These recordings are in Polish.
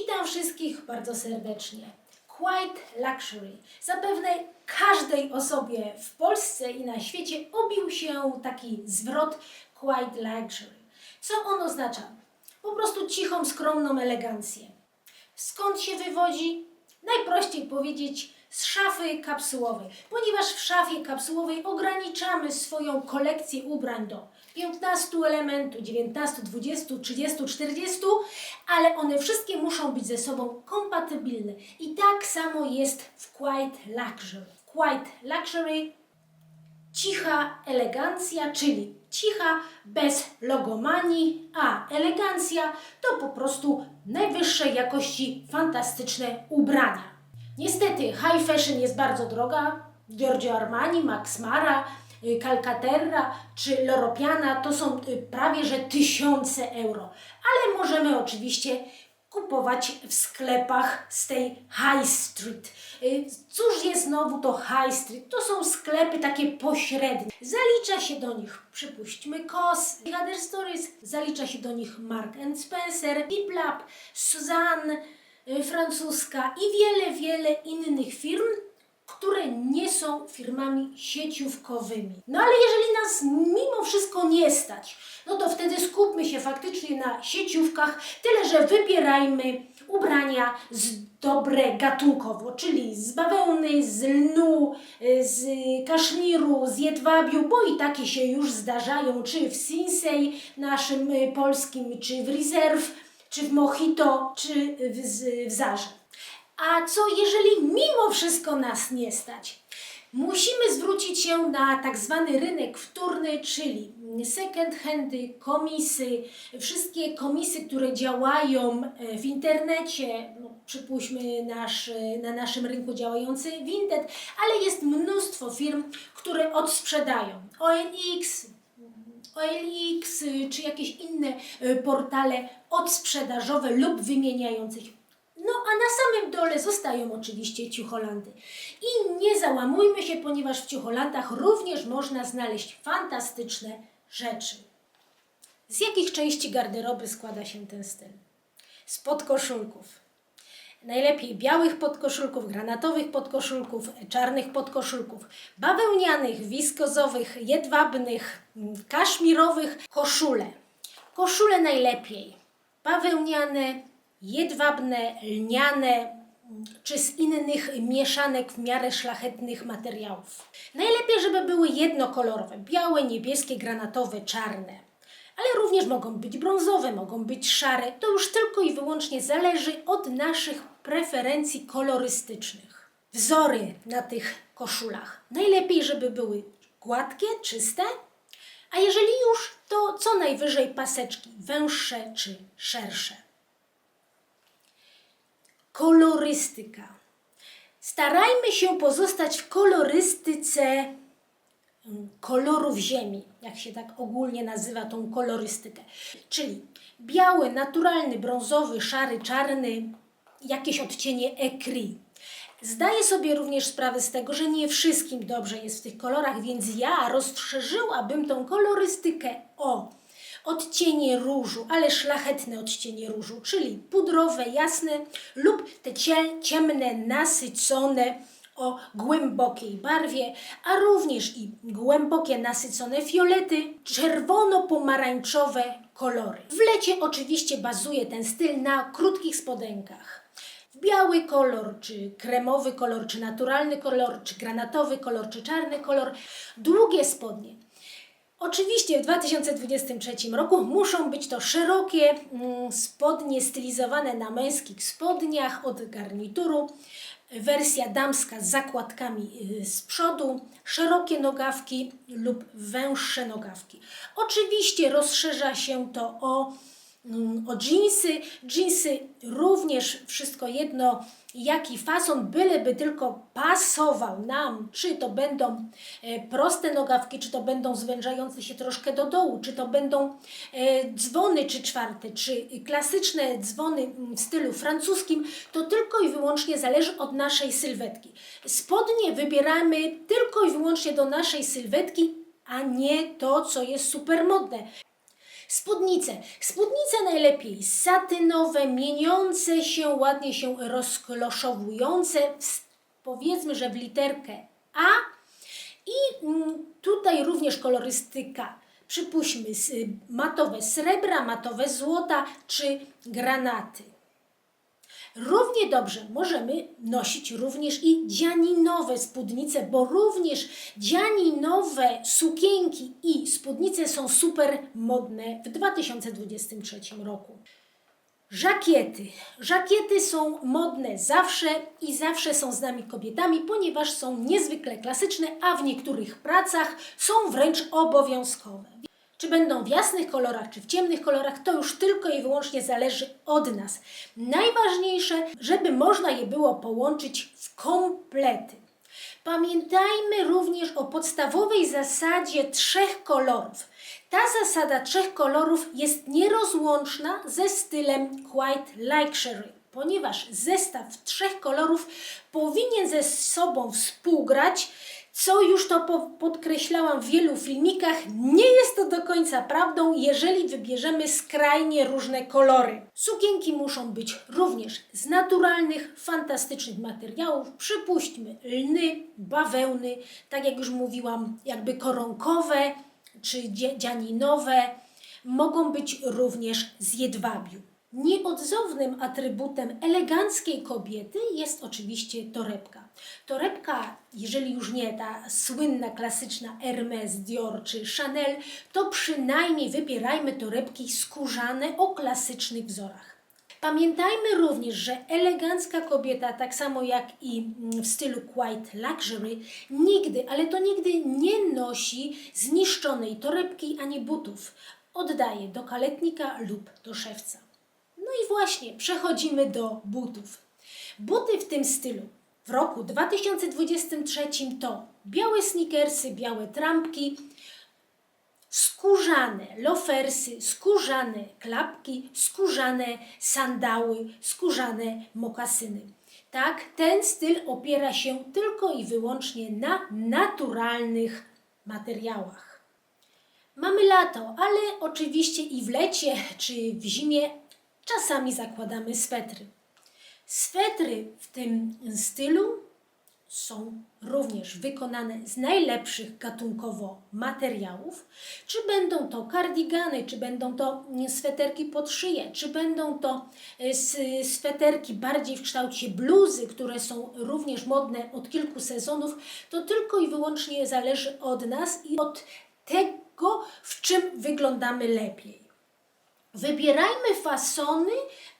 Witam wszystkich bardzo serdecznie. Quiet Luxury. Zapewne każdej osobie w Polsce i na świecie obił się taki zwrot Quiet Luxury. Co on oznacza? Po prostu cichą, skromną elegancję. Skąd się wywodzi? Najprościej powiedzieć z szafy kapsułowej, ponieważ w szafie kapsułowej ograniczamy swoją kolekcję ubrań do 15 elementów, 19, 20, 30, 40, ale one wszystkie muszą być ze sobą kompatybilne. I tak samo jest w Quiet Luxury. Quiet Luxury cicha elegancja, czyli cicha bez logomanii, a elegancja to po prostu najwyższej jakości fantastyczne ubrania. Niestety high fashion jest bardzo droga. Giorgio Armani, Max Mara, y, Calcaterra czy Loro Piana to są y, prawie że tysiące euro. Ale możemy oczywiście kupować w sklepach z tej high street. Y, Cóż jest znowu to high street? To są sklepy takie pośrednie. Zalicza się do nich, przypuśćmy, COS, Other Stories, zalicza się do nich Mark Spencer, Diplab, Suzanne, francuska i wiele, wiele innych firm, które nie są firmami sieciówkowymi. No ale jeżeli nas mimo wszystko nie stać, no to wtedy skupmy się faktycznie na sieciówkach, tyle że wybierajmy ubrania z dobre gatunkowo, czyli z bawełny, z lnu, y, z kaszmiru, z jedwabiu, bo i takie się już zdarzają, czy w Sinsei naszym y, polskim, czy w Reserve, czy w Mojito, czy w, w Zarze. A co jeżeli mimo wszystko nas nie stać? Musimy zwrócić się na tak zwany rynek wtórny, czyli second handy, komisy, wszystkie komisy, które działają e, w internecie, no, przypuśćmy nasz, e, na naszym rynku działający Vinted, ale jest mnóstwo firm, które odsprzedają. OLX, OLX y, czy jakieś inne y, portale odsprzedażowe lub wymieniające się. No a na samym dole zostają oczywiście ciucholandy. I nie załamujmy się, ponieważ w ciucholandach również można znaleźć fantastyczne rzeczy. Z jakich części garderoby składa się ten styl? Z podkoszulków. Najlepiej białych podkoszulków, granatowych podkoszulków, czarnych podkoszulków, bawełnianych, wiskozowych, jedwabnych, kaszmirowych koszule. Koszule najlepiej bawełniane, jedwabne, lniane czy z innych mieszanek w miarę szlachetnych materiałów. Najlepiej, żeby były jednokolorowe, białe, niebieskie, granatowe, czarne ale również mogą być brązowe, mogą być szare. To już tylko i wyłącznie zależy od naszych preferencji kolorystycznych. Wzory na tych koszulach. Najlepiej, żeby były gładkie, czyste, a jeżeli już, to co najwyżej paseczki, węższe czy szersze. Kolorystyka. Starajmy się pozostać w kolorystyce kolorów ziemi, jak się tak ogólnie nazywa tą kolorystykę. Czyli biały, naturalny, brązowy, szary, czarny, jakieś odcienie ekri. Zdaję sobie również sprawę z tego, że nie wszystkim dobrze jest w tych kolorach, więc ja rozszerzyłabym tą kolorystykę o odcienie różu, ale szlachetne odcienie różu, czyli pudrowe, jasne lub te cie- ciemne, nasycone o głębokiej barwie, a również i głębokie, nasycone fiolety, czerwono-pomarańczowe kolory. W lecie oczywiście bazuje ten styl na krótkich spodenkach. Biały kolor, czy kremowy kolor, czy naturalny kolor, czy granatowy kolor, czy czarny kolor, długie spodnie. Oczywiście w 2023 roku muszą być to szerokie mm, spodnie stylizowane na męskich spodniach od garnituru. Wersja damska z zakładkami y, z przodu, szerokie nogawki lub węższe nogawki. Oczywiście rozszerza się to o, mm, o dżinsy. Dżinsy również wszystko jedno, jaki fason, byleby tylko pasował nam, czy to będą e, proste nogawki, czy to będą zwężające się troszkę do dołu, czy to będą e, dzwony czy czwarte, czy klasyczne dzwony mm, w stylu francuskim, to tylko i wyłącznie zależy od naszej sylwetki. Spodnie wybieramy tylko i wyłącznie do naszej sylwetki, a nie to, co jest super modne. Spódnice. Spódnice najlepiej satynowe, mieniące się, ładnie się rozkloszowujące, powiedzmy, że w literkę A. I mm, tutaj również kolorystyka. Przypuśćmy matowe srebra, matowe złota czy granaty. Równie dobrze możemy nosić również i dzianinowe spódnice, bo również dzianinowe sukienki i spódnice są super modne w 2023 roku. Żakiety. Żakiety są modne zawsze i zawsze są z nami kobietami, ponieważ są niezwykle klasyczne, a w niektórych pracach są wręcz obowiązkowe. Czy będą w jasnych kolorach, czy w ciemnych kolorach, to już tylko i wyłącznie zależy od nas. Najważniejsze, żeby można je było połączyć w komplety. Pamiętajmy również o podstawowej zasadzie trzech kolorów. Ta zasada trzech kolorów jest nierozłączna ze stylem Quite Luxury, ponieważ zestaw trzech kolorów powinien ze sobą współgrać, co już to po- podkreślałam w wielu filmikach, nie jest to do końca prawdą, jeżeli wybierzemy skrajnie różne kolory. Sukienki muszą być również z naturalnych, fantastycznych materiałów. Przypuśćmy lny, bawełny, tak jak już mówiłam, jakby koronkowe czy dzianinowe. Mogą być również z jedwabiu. Nieodzownym atrybutem eleganckiej kobiety jest oczywiście torebka. Torebka, jeżeli już nie ta słynna, klasyczna Hermes, Dior czy Chanel, to przynajmniej wybierajmy torebki skórzane o klasycznych wzorach. Pamiętajmy również, że elegancka kobieta, tak samo jak i w stylu Quite Luxury, nigdy, ale to nigdy nie nosi zniszczonej torebki ani butów. Oddaje do kaletnika lub do szewca. No i właśnie, przechodzimy do butów. Buty w tym stylu w roku 2023 to białe sneakersy, białe trampki, skórzane lofersy, skórzane klapki, skórzane sandały, skórzane mokasyny. Tak, ten styl opiera się tylko i wyłącznie na naturalnych materiałach. Mamy lato, ale oczywiście i w lecie czy w zimie czasami zakładamy swetry. Swetry w tym stylu są również wykonane z najlepszych gatunkowo materiałów. Czy będą to kardigany, czy będą to sweterki pod szyję, czy będą to s- sweterki bardziej w kształcie bluzy, które są również modne od kilku sezonów, to tylko i wyłącznie zależy od nas i od tego, w czym wyglądamy lepiej. Wybierajmy fasony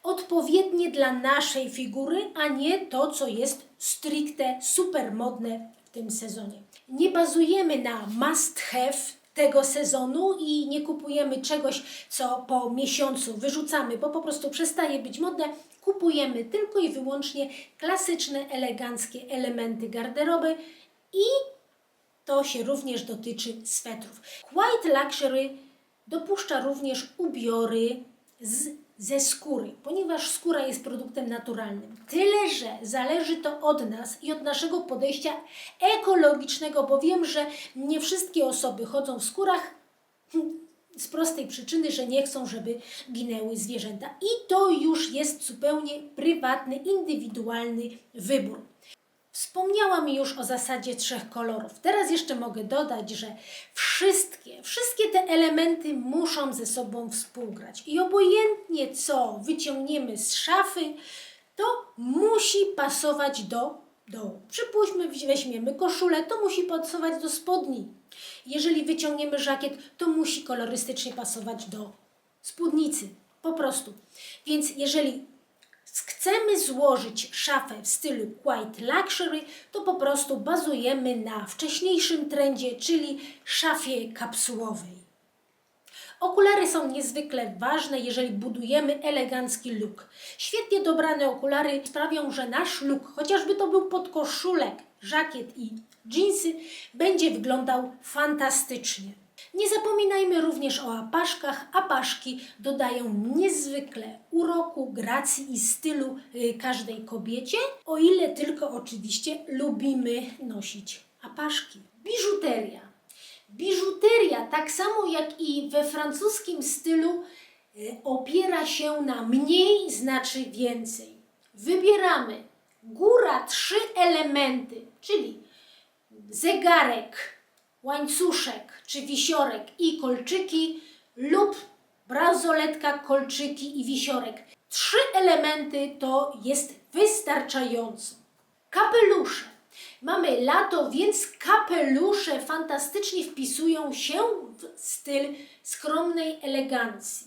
odpowiednie dla naszej figury, a nie to, co jest stricte super modne w tym sezonie. Nie bazujemy na must have tego sezonu i nie kupujemy czegoś, co po miesiącu wyrzucamy, bo po prostu przestaje być modne. Kupujemy tylko i wyłącznie klasyczne, eleganckie elementy garderoby i to się również dotyczy swetrów. White Luxury dopuszcza również ubiory z, ze skóry, ponieważ skóra jest produktem naturalnym. Tyle, że zależy to od nas i od naszego podejścia ekologicznego, bo wiem, że nie wszystkie osoby chodzą w skórach z prostej przyczyny, że nie chcą, żeby ginęły zwierzęta. I to już jest zupełnie prywatny, indywidualny wybór. Wspomniałam już o zasadzie trzech kolorów. Teraz jeszcze mogę dodać, że wszystkie, wszystkie te elementy muszą ze sobą współgrać. I obojętnie co wyciągniemy z szafy, to musi pasować do dołu. Przypuśćmy, weźmiemy koszulę, to musi pasować do spodni. Jeżeli wyciągniemy żakiet, to musi kolorystycznie pasować do spódnicy. Po prostu. Więc jeżeli chcemy złożyć szafę w stylu Quite Luxury, to po prostu bazujemy na wcześniejszym trendzie, czyli szafie kapsułowej. Okulary są niezwykle ważne, jeżeli budujemy elegancki look. Świetnie dobrane okulary sprawią, że nasz look, chociażby to był podkoszulek, żakiet i dżinsy, będzie wyglądał fantastycznie. Nie zapominajmy również o apaszkach. Apaszki dodają niezwykle uroku, gracji i stylu y, każdej kobiecie, o ile tylko oczywiście lubimy nosić apaszki. Biżuteria. Biżuteria, tak samo jak i we francuskim stylu, e, opiera się na mniej znaczy więcej. Wybieramy góra trzy elementy, czyli zegarek, łańcuszek czy wisiorek i kolczyki lub bransoletka, kolczyki i wisiorek. Trzy elementy to jest wystarczająco. Kapelusze. Mamy lato, więc kapelusze fantastycznie wpisują się w styl skromnej elegancji,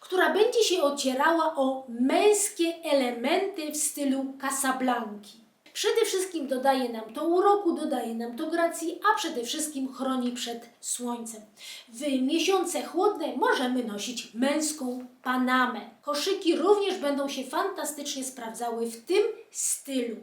która będzie się ocierała o męskie elementy w stylu Casablanki. Przede wszystkim dodaje nam to uroku, dodaje nam to gracji, a przede wszystkim chroni przed słońcem. W miesiące chłodne możemy nosić męską panamę. Koszyki również będą się fantastycznie sprawdzały w tym stylu.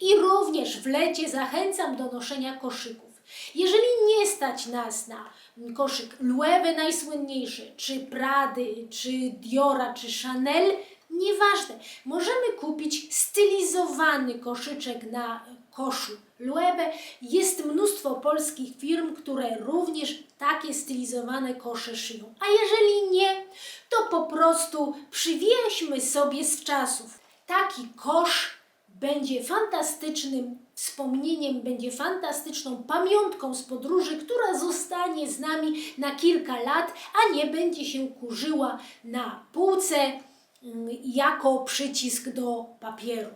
I również w lecie zachęcam do noszenia koszyków. Jeżeli nie stać nas na koszyk Loewe najsłynniejszy, czy Prady, czy Diora, czy Chanel, Nieważne, możemy kupić stylizowany koszyczek na koszu Loewe. Jest mnóstwo polskich firm, które również takie stylizowane kosze szyją. A jeżeli nie, to po prostu przywieźmy sobie z czasów. Taki kosz będzie fantastycznym wspomnieniem, będzie fantastyczną pamiątką z podróży, która zostanie z nami na kilka lat, a nie będzie się kurzyła na półce jako przycisk do papieru.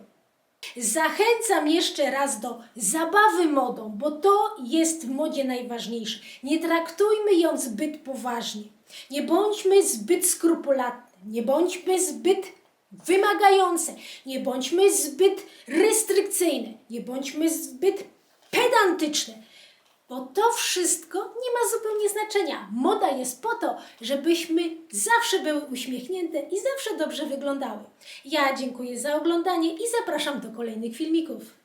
Zachęcam jeszcze raz do zabawy modą, bo to jest w modzie najważniejsze. Nie traktujmy ją zbyt poważnie. Nie bądźmy zbyt skrupulatne, nie bądźmy zbyt wymagające, nie bądźmy zbyt restrykcyjne, nie bądźmy zbyt pedantyczne. Bo to wszystko nie ma zupełnie znaczenia. Moda jest po to, żebyśmy zawsze były uśmiechnięte i zawsze dobrze wyglądały. Ja dziękuję za oglądanie i zapraszam do kolejnych filmików.